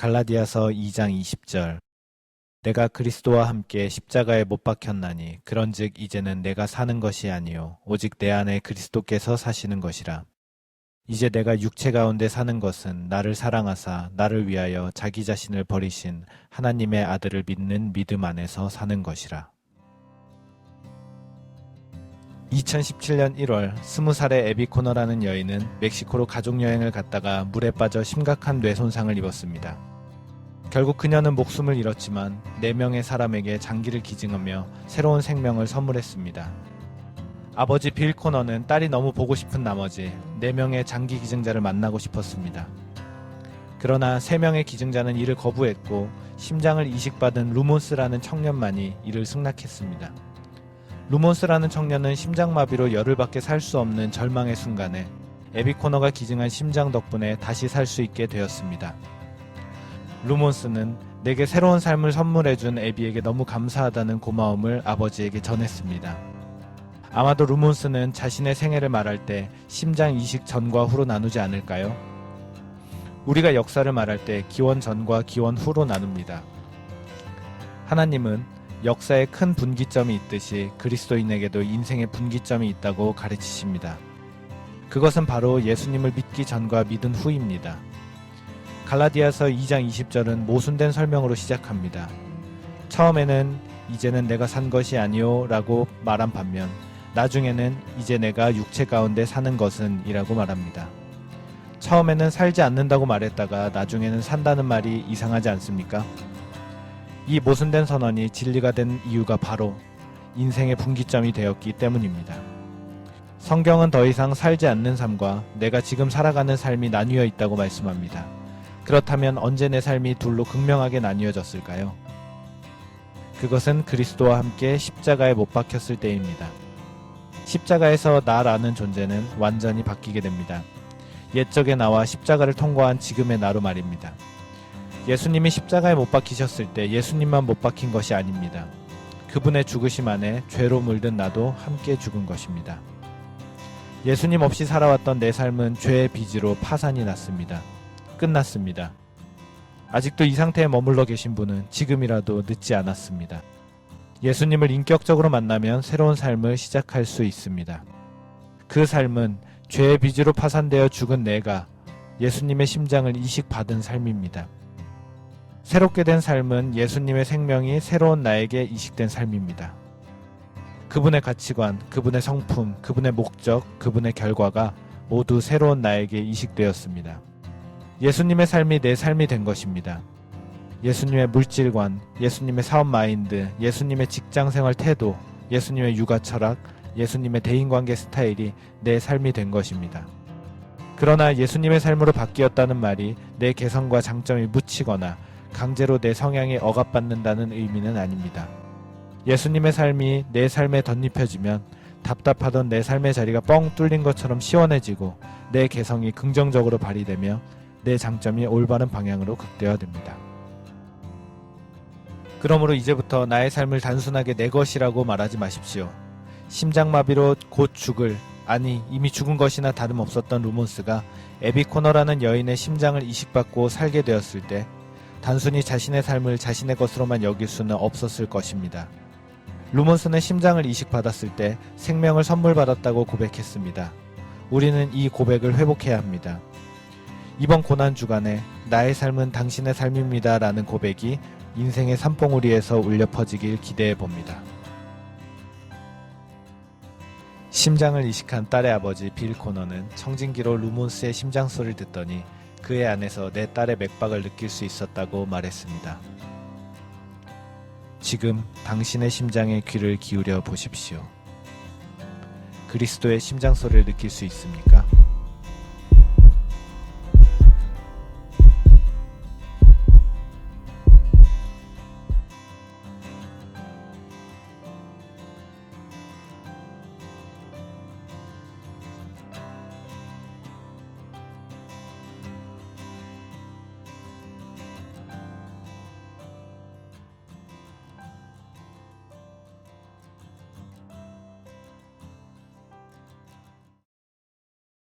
갈라디아서 2장 20절. 내가 그리스도와 함께 십자가에 못 박혔나니 그런즉 이제는 내가 사는 것이 아니요 오직 내 안에 그리스도께서 사시는 것이라. 이제 내가 육체 가운데 사는 것은 나를 사랑하사 나를 위하여 자기 자신을 버리신 하나님의 아들을 믿는 믿음 안에서 사는 것이라. 2017년 1월 20살의 에비 코너라는 여인은 멕시코로 가족 여행을 갔다가 물에 빠져 심각한 뇌 손상을 입었습니다. 결국 그녀는 목숨을 잃었지만 4명의 사람에게 장기를 기증하며 새로운 생명을 선물했습니다. 아버지 빌 코너는 딸이 너무 보고 싶은 나머지 4명의 장기 기증자를 만나고 싶었습니다. 그러나 3명의 기증자는 이를 거부했고 심장을 이식받은 루몬스라는 청년만이 이를 승낙했습니다. 루몬스라는 청년은 심장마비로 열흘밖에 살 수 없는 절망의 순간에 에비 코너가 기증한 심장 덕분에 다시 살 수 있게 되었습니다. 루몬스는 내게 새로운 삶을 선물해준 에비에게 너무 감사하다는 고마움을 아버지에게 전했습니다. 아마도 루몬스는 자신의 생애를 말할 때 심장 이식 전과 후로 나누지 않을까요? 우리가 역사를 말할 때 기원 전과 기원 후로 나눕니다. 하나님은 역사에 큰 분기점이 있듯이 그리스도인에게도 인생의 분기점이 있다고 가르치십니다. 그것은 바로 예수님을 믿기 전과 믿은 후입니다. 갈라디아서 2장 20절은 모순된 설명으로 시작합니다. 처음에는 이제는 내가 산 것이 아니요 라고 말한 반면 나중에는 이제 내가 육체 가운데 사는 것은 이라고 말합니다. 처음에는 살지 않는다고 말했다가 나중에는 산다는 말이 이상하지 않습니까? 이 모순된 선언이 진리가 된 이유가 바로 인생의 분기점이 되었기 때문입니다. 성경은 더 이상 살지 않는 삶과 내가 지금 살아가는 삶이 나뉘어 있다고 말씀합니다. 그렇다면 언제 내 삶이 둘로 극명하게 나뉘어졌을까요? 그것은 그리스도와 함께 십자가에 못 박혔을 때입니다. 십자가에서 나라는 존재는 완전히 바뀌게 됩니다. 옛적의 나와 십자가를 통과한 지금의 나로 말입니다. 예수님이 십자가에 못 박히셨을 때 예수님만 못 박힌 것이 아닙니다. 그분의 죽으심 안에 죄로 물든 나도 함께 죽은 것입니다. 예수님 없이 살아왔던 내 삶은 죄의 빚으로 파산이 났습니다. 끝났습니다. 아직도 이 상태에 머물러 계신 분은 지금이라도 늦지 않았습니다. 예수님을 인격적으로 만나면 새로운 삶을 시작할 수 있습니다. 그 삶은 죄의 빚으로 파산되어 죽은 내가 예수님의 심장을 이식받은 삶입니다. 새롭게 된 삶은 예수님의 생명이 새로운 나에게 이식된 삶입니다. 그분의 가치관, 그분의 성품, 그분의 목적, 그분의 결과가 모두 새로운 나에게 이식되었습니다. 예수님의 삶이 내 삶이 된 것입니다. 예수님의 물질관, 예수님의 사업 마인드, 예수님의 직장 생활 태도, 예수님의 육아 철학, 예수님의 대인관계 스타일이 내 삶이 된 것입니다. 그러나 예수님의 삶으로 바뀌었다는 말이 내 개성과 장점이 묻히거나 강제로 내 성향에 억압받는다는 의미는 아닙니다. 예수님의 삶이 내 삶에 덧입혀지면 답답하던 내 삶의 자리가 뻥 뚫린 것처럼 시원해지고 내 개성이 긍정적으로 발휘되며 내 장점이 올바른 방향으로 극대화됩니다. 그러므로 이제부터 나의 삶을 단순하게 내 것이라고 말하지 마십시오. 심장마비로 곧 죽을 아니 이미 죽은 것이나 다름없었던 루몬스가 에비 코너라는 여인의 심장을 이식받고 살게 되었을 때 단순히 자신의 삶을 자신의 것으로만 여길 수는 없었을 것입니다. 루몬스는 심장을 이식받았을 때 생명을 선물 받았다고 고백했습니다. 우리는 이 고백을 회복해야 합니다. 이번 고난 주간에 나의 삶은 당신의 삶입니다 라는 고백이 인생의 산봉우리에서 울려 퍼지길 기대해 봅니다. 심장을 이식한 딸의 아버지 빌 코너는 청진기로 루몬스의 심장 소리를 듣더니 그의 안에서 내 딸의 맥박을 느낄 수 있었다고 말했습니다. 지금 당신의 심장에 귀를 기울여 보십시오. 그리스도의 심장 소리를 느낄 수 있습니까?